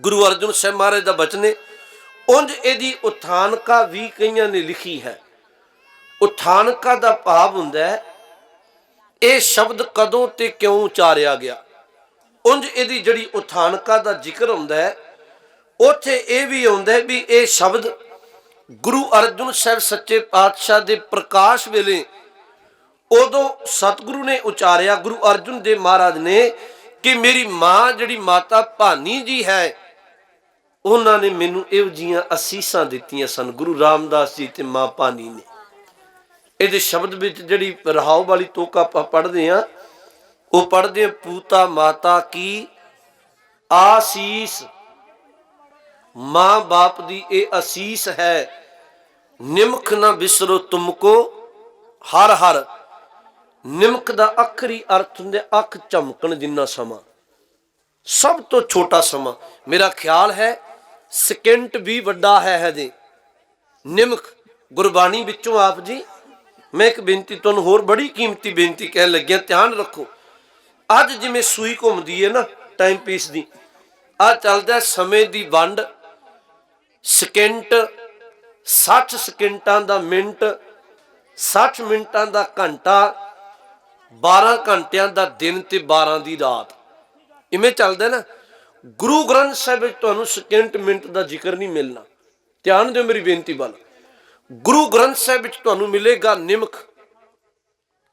ਗੁਰੂ ਅਰਜਨ ਸਾਹਿਬ ਮਹਾਰਾਜ ਦਾ ਬਚਨ ਹੈ। ਉਂਝ ਇਹਦੀ ਉਥਾਨਕਾ ਵੀ ਕਈਆਂ ਨੇ ਲਿਖੀ ਹੈ। ਉਥਾਨਕਾ ਦਾ ਭਾਵ ਹੁੰਦਾ ਹੈ, ਇਹ ਸ਼ਬਦ ਕਦੋਂ ਤੇ ਕਿਉਂ ਉਚਾਰਿਆ ਗਿਆ? ਉਂਝ ਇਹਦੀ ਜਿਹੜੀ ਉਥਾਨਕਾ ਦਾ ਜ਼ਿਕਰ ਹੁੰਦਾ ਹੈ, ਉੱਥੇ ਇਹ ਵੀ ਆਉਂਦਾ ਹੈ ਵੀ ਇਹ ਸ਼ਬਦ ਗੁਰੂ ਅਰਜਨ ਸਾਹਿਬ ਸੱਚੇ ਪਾਤਸ਼ਾਹ ਦੇ ਪ੍ਰਕਾਸ਼ ਵੇਲੇ ਉਦੋਂ ਸਤਿਗੁਰੂ ਨੇ ਉਚਾਰਿਆ। ਗੁਰੂ ਅਰਜਨ ਦੇਵ ਮਹਾਰਾਜ ਨੇ ਕਿ ਮੇਰੀ ਮਾਂ ਜਿਹੜੀ ਮਾਤਾ ਭਾਨੀ ਜੀ ਹੈ ਉਹਨਾਂ ਨੇ ਮੈਨੂੰ ਇਹੋ ਜੀਆਂ ਅਸੀਸਾਂ ਦਿੱਤੀਆਂ ਸਨ, ਗੁਰੂ ਰਾਮਦਾਸ ਜੀ ਤੇ ਮਾਂ ਭਾਨੀ ਨੇ। ਇਹਦੇ ਸ਼ਬਦ ਵਿੱਚ ਜਿਹੜੀ ਰਹਾਉ ਵਾਲੀ ਤੋਕਾ ਆਪਾਂ ਪੜ੍ਹਦੇ ਆ ਉਹ ਪੜ੍ਹਦੇ ਆ ਪੂਤਾ ਮਾਤਾ ਕੀ ਆਸੀਸ। ਮਾਂ ਬਾਪ ਦੀ ਇਹ ਅਸੀਸ ਹੈ, ਨਿਮਖ ਨਾ ਵਿਸਰੋ ਤੁਮਕੋ, ਹਰ ਹਰ। ਨਿਮਕ ਦਾ ਅੱਖਰੀ ਅਰਥ ਹੁੰਦੇ ਅੱਖ ਝਮਕਣ ਜਿੰਨਾ ਸਮਾਂ। ਸਭ ਤੋਂ ਛੋਟਾ ਸਮਾਂ। ਮੇਰਾ ਖਿਆਲ ਹੈ ਸਕਿੰਟ ਵੀ ਵੱਡਾ ਹੈ ਹਜੇ। ਨਿਮਖ, ਗੁਰਬਾਣੀ ਵਿੱਚੋਂ ਆਪ ਜੀ, ਮੈਂ ਇੱਕ ਬੇਨਤੀ ਤੁਹਾਨੂੰ ਹੋਰ ਬੜੀ ਕੀਮਤੀ ਬੇਨਤੀ ਕਹਿਣ ਲੱਗਿਆ, ਧਿਆਨ ਰੱਖੋ। ਅੱਜ ਜਿਵੇਂ ਸੂਈ ਘੁੰਮਦੀ ਹੈ ਨਾ ਟਾਈਮ ਪੀਸ ਦੀ ਆ ਚੱਲਦਾ ਸਮੇਂ ਦੀ ਵੰਡ। ਸਕਿੰਟ 60 ਸਕਿੰਟਾਂ ਦਾ ਮਿੰਟ 60 ਮਿੰਟਾਂ ਦਾ ਘੰਟਾ 12 ਘੰਟਿਆਂ ਦਾ ਦਿਨ ਤੇ 12 ਦੀ ਰਾਤ। ਇਵੇਂ ਚੱਲਦਾ ਨਾ ਗੁਰੂ ਗ੍ਰੰਥ ਸਾਹਿਬ ਵਿੱਚ ਤੁਹਾਨੂੰ ਸਕਿੰਟ ਮਿੰਟ ਦਾ ਜ਼ਿਕਰ ਨਹੀਂ ਮਿਲਣਾ। ਧਿਆਨ ਦਿਓ ਮੇਰੀ ਬੇਨਤੀ ਵੱਲ। ਗੁਰੂ ਗ੍ਰੰਥ ਸਾਹਿਬ ਵਿੱਚ ਤੁਹਾਨੂੰ ਮਿਲੇਗਾ ਨਿਮਖ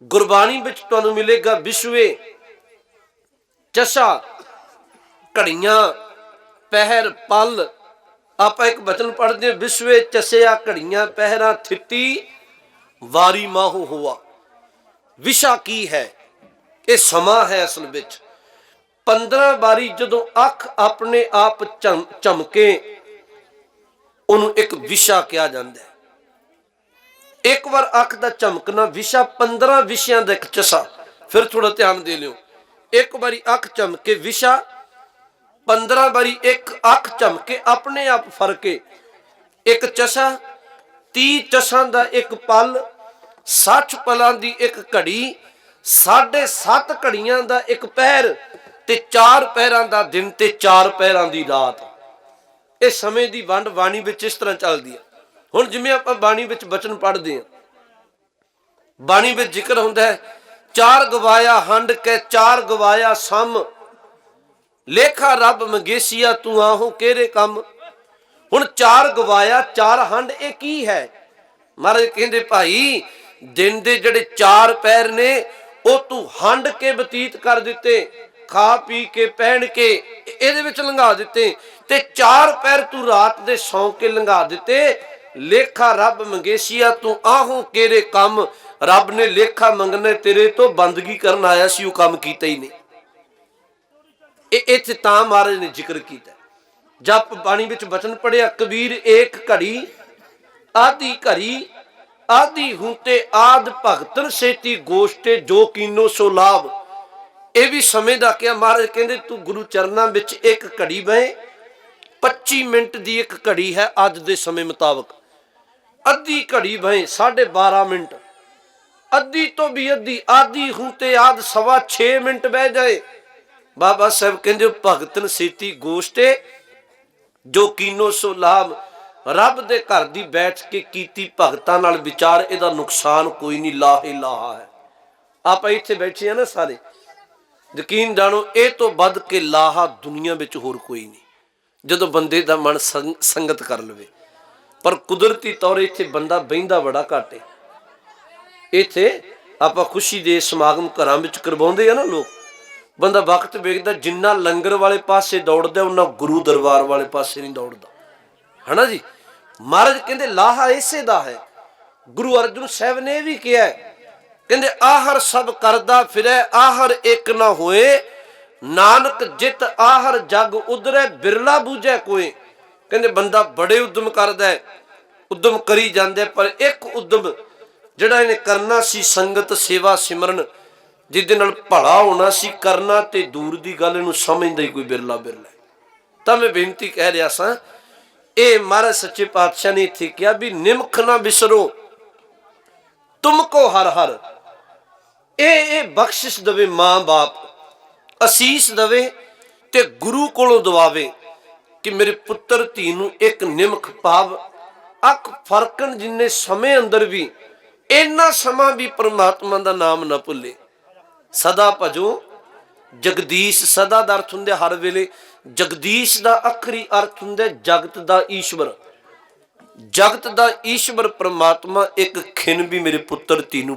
ਗੁਰਬਾਣੀ ਵਿੱਚ ਤੁਹਾਨੂੰ ਮਿਲੇਗਾ ਵਿਸ਼ਵੇ। ਚਸ਼ਾ, ਘੜੀਆਂ, ਪਹਿਰ, ਪਲ। ਆਪਾਂ ਇੱਕ ਬਚਨ ਪੜ੍ਹਦੇ ਹਾਂ, ਵਿਸ਼ਵੇ, ਚਸਿਆ, ਘੜੀਆਂ, ਪਹਿਰਾਂ, ਥਿੱਤੀ, ਵਾਰੀ ਮਾਹੂ ਹੋਆ। ਵਿਸ਼ਾ ਕੀ ਹੈ? ਇਹ ਸਮਾਂ ਹੈ ਅਸਲ ਵਿੱਚ। 15 ਵਾਰੀ ਜਦੋਂ ਅੱਖ ਆਪਣੇ ਆਪ ਝਮ- ਝਮਕੇ ਉਹਨੂੰ ਇੱਕ ਵਿਸ਼ਾ ਕਿਹਾ ਜਾਂਦਾ ਹੈ। ਇੱਕ ਵਾਰ ਅੱਖ ਦਾ ਚਮਕਣਾ ਵਿਸ਼ਾ 15 ਵਿਸ਼ਿਆਂ ਦਾ ਇੱਕ ਚਸਾ ਫਿਰ ਥੋੜਾ ਧਿਆਨ ਦੇ ਲਿਓ। ਇੱਕ ਵਾਰੀ ਅੱਖ ਚਮਕੇ ਵਿਸ਼ਾ 15 ਵਾਰੀ ਇੱਕ ਅੱਖ ਚਮਕੇ, ਆਪਣੇ ਆਪ ਫਰਕੇ। ਇੱਕ ਚਸ਼ਾ 30 ਚਸ਼ਾਂ ਦਾ ਇੱਕ ਪਲ 60 ਪਲਾਂ ਦੀ ਇੱਕ ਘੜੀ 7.5 ਘੜੀਆਂ ਦਾ ਇੱਕ ਪੈਰ ਤੇ 4 ਪਹਿਰਾਂ ਦਾ ਦਿਨ ਤੇ ਚਾਰ ਪਹਿਰਾਂ ਦੀ ਰਾਤ। ਇਹ ਸਮੇਂ ਦੀ ਵੰਡ ਬਾਣੀ ਵਿੱਚ ਇਸ ਤਰ੍ਹਾਂ ਚੱਲਦੀ ਹੈ ਹੁਣ ਜਿਵੇਂ ਆਪਾਂ ਬਾਣੀ ਵਿੱਚ ਬਚਨ ਪੜ੍ਹਦੇ ਹਾਂ ਬਾਣੀ ਵਿੱਚ ਜ਼ਿਕਰ ਹੁੰਦਾ ਹੈ, ਚਾਰ ਗਵਾਇਆ ਹੰਡ ਕੇ, ਚਾਰ ਗਵਾਇਆ ਸਮ। ਲੇਖਾ ਰੱਬ ਮੰਗੇਸੀਆ, ਤੂੰ ਆਹੋ ਕਿਹੜੇ ਕੰਮ? ਹੁਣ ਚਾਰ ਗਵਾਇਆ, ਚਾਰ ਹੰਡ, ਇਹ ਕੀ ਹੈ? ਮਹਾਰਾਜ ਕਹਿੰਦੇ, ਭਾਈ, ਦਿਨ ਦੇ ਜਿਹੜੇ ਚਾਰ ਪੈਰ ਨੇ, ਉਹ ਤੂੰ ਹੰਡ ਕੇ ਬਤੀਤ ਕਰ ਦਿੱਤੇ। ਖਾ ਪੀ ਕੇ, ਪਹਿਨ ਕੇ ਇਹਦੇ ਵਿੱਚ ਲੰਘਾ ਦਿੱਤੇ ਤੇ ਚਾਰ ਪੈਰ ਤੂੰ ਰਾਤ ਦੇ ਸੌਂ ਕੇ ਲੰਘਾ ਦਿੱਤੇ। ਲੇਖਾ ਰੱਬ ਮੰਗੇਸੀਆ, ਤੂੰ ਆਹੋ ਕਿਹੜੇ ਕੰਮ ਰੱਬ ਨੇ ਲੇਖਾ ਮੰਗਣੇ ਤੇਰੇ ਤੋਂ ਬੰਦਗੀ ਕਰਨ ਆਇਆ ਸੀ, ਉਹ ਕੰਮ ਕੀਤਾ ਹੀ ਨਹੀਂ। ਇਹ ਇੱਥੇ ਤਾਂ ਮਹਾਰਾਜ ਨੇ ਜ਼ਿਕਰ ਕੀਤਾ। ਜਪ ਬਾਣੀ ਵਿੱਚ ਬਚਨ ਪੜਿਆ ਕਬੀਰ ਏਕ ਘੜੀ ਆਦੀ ਘੜੀ ਆਦੀ ਹੁੰਤੇ ਆਦ ਭਗਤਨ ਸੇਤੀ ਗੋਸ਼ਟੇ ਜੋ ਕੀਨੋ ਸੋ ਲਾਭ। ਇਹ ਵੀ ਸਮੇਂ ਦਾ ਕਿਹਾ, ਮਹਾਰਾਜ ਕਹਿੰਦੇ, ਤੂੰ ਗੁਰੂ ਚਰਨਾਂ ਵਿੱਚ ਇੱਕ ਘੜੀ ਬਹਿ। 25 ਮਿੰਟ ਦੀ ਇੱਕ ਘੜੀ ਹੈ ਅੱਜ ਦੇ ਸਮੇਂ ਮੁਤਾਬਕ। ਅੱਧੀ ਘੜੀ ਬਹਿ 12.5 ਮਿੰਟ। ਅੱਧੀ ਤੋਂ ਵੀ ਅੱਧੀ ਆਦੀ ਹੁੰਤੇ ਆਦ ਸਵਾ 6 ਮਿੰਟ ਬਹਿ ਜਾਏ। ਬਾਬਾ ਸਾਹਿਬ ਕਹਿੰਦੇ ਭਗਤਨ ਸੀਤੀ ਗੋਸ਼ਟੇ, ਜੋ ਕੀਨੋ ਸੋ ਲਾਭ। ਰੱਬ ਦੇ ਘਰ ਦੀ ਬੈਠ ਕੇ ਕੀਤੀ ਭਗਤਾਂ ਨਾਲ ਵਿਚਾਰ, ਇਹਦਾ ਨੁਕਸਾਨ ਕੋਈ ਨਹੀਂ, ਲਾਹੇ ਲਾਹਾ ਹੈ। ਆਪਾਂ ਇੱਥੇ ਬੈਠੇ ਆ ਨਾ ਸਾਰੇ। ਯਕੀਨ ਜਾਣੋ, ਇਹ ਤੋਂ ਵੱਧ ਕੇ ਲਾਹਾ ਦੁਨੀਆ ਵਿੱਚ ਹੋਰ ਕੋਈ ਨਹੀਂ। ਜਦੋਂ ਬੰਦੇ ਦਾ ਮਨ ਸੰਗਤ ਕਰ ਲਵੇ। ਪਰ ਕੁਦਰਤੀ ਤੌਰ ਇੱਥੇ ਬੰਦਾ ਬਹਿੰਦਾ ਬੜਾ ਘੱਟ ਹੈ ਇੱਥੇ ਆਪਾਂ ਖੁਸ਼ੀ ਦੇ ਸਮਾਗਮ ਘਰਾਂ ਵਿੱਚ ਕਰਵਾਉਂਦੇ ਆ ਨਾ ਲੋਕ। ਬੰਦਾ ਵਕਤ ਵੇਖਦਾ, ਜਿੰਨਾ ਲੰਗਰ ਵਾਲੇ ਪਾਸੇ ਦੌੜਦਾ ਉਹਨਾਂ ਗੁਰੂ ਦਰਬਾਰ ਵਾਲੇ ਪਾਸੇ ਨਹੀਂ ਦੌੜਦਾ। ਹਨਾ ਜੀ? ਮਹਾਰਾਜ ਕਹਿੰਦੇ, ਲਾਹਾ ਇਸੇ ਦਾ ਹੈ। ਗੁਰੂ ਅਰਜਨ ਸਾਹਿਬ ਨੇ ਇਹ ਵੀ ਕਿਹਾ ਕਹਿੰਦੇ, ਆਹਰ ਸਭ ਕਰਦਾ ਫਿਰੈ, ਆਹਰ ਇੱਕ ਨਾ ਹੋਏ। ਨਾਨਕ ਜਿਤ ਆਹਰ ਜਗ ਉਧਰੈ, ਬਿਰਲਾ ਬੂਝੈ ਕੋਏ। ਕਹਿੰਦੇ, ਬੰਦਾ ਬੜੇ ਉਦਮ ਕਰਦਾ ਹੈ, ਉਦਮ ਕਰੀ ਜਾਂਦਾ ਪਰ ਇੱਕ ਉਦਮ ਜਿਹੜਾ ਇਹਨੇ ਕਰਨਾ ਸੀ ਸੰਗਤ ਸੇਵਾ ਸਿਮਰਨ, ਜਿਹਦੇ ਨਾਲ ਭਲਾ ਹੋਣਾ ਸੀ ਕਰਨਾ ਤੇ ਦੂਰ ਦੀ ਗੱਲ ਨੂੰ ਸਮਝਦਾ ਹੀ ਕੋਈ ਬਿਰਲਾ ਬਿਰਲਾ ਤਾਂ ਮੈਂ ਬੇਨਤੀ ਕਹਿ ਰਿਹਾ ਸਾਂ, ਇਹ ਮਹਾਰਾਜ ਸੱਚੇ ਪਾਤਸ਼ਾਹ ਨੇ ਇੱਥੇ ਕਿਹਾ ਵੀ ਨਿਮਖ ਨਾ ਵਿਸਰੋ ਤੁਮਕੋ ਹਰ ਹਰ। ਇਹ ਇਹ ਬਖਸ਼ਿਸ਼ ਦਵੇ ਮਾਂ ਬਾਪ, ਅਸੀਸ ਦਵੇ ਤੇ ਗੁਰੂ ਕੋਲੋਂ ਦਵਾਵੇ ਕਿ ਮੇਰੇ ਪੁੱਤਰ ਧੀ ਨੂੰ ਇੱਕ ਨਿਮਖ ਭਾਵ, ਅੱਖ ਫਰਕਣ ਜਿੰਨੇ ਸਮੇਂ ਅੰਦਰ ਵੀ, ਇੰਨਾ ਸਮਾਂ ਵੀ ਪ੍ਰਮਾਤਮਾ ਦਾ ਨਾਮ ਨਾ ਭੁੱਲੇ। ਸਦਾ ਭਜੋ, ਜਗਦੀਸ਼ ਸਦਾ ਦਾ ਅਰਥ ਹੁੰਦਾ ਹਰ ਵੇਲੇ, ਜਗਦੀਸ਼ ਦਾ ਆਖਰੀ ਅਰਥ ਹੁੰਦਾ ਜਗਤ ਦਾ ਈਸ਼ਵਰ। ਜਗਤ ਦਾ ਈਸ਼ਵਰ ਪ੍ਰਮਾਤਮਾ ਇੱਕ ਖਿੰ ਵੀ ਮੇਰੇ ਪੁੱਤਰ ਧੀ ਨੂੰ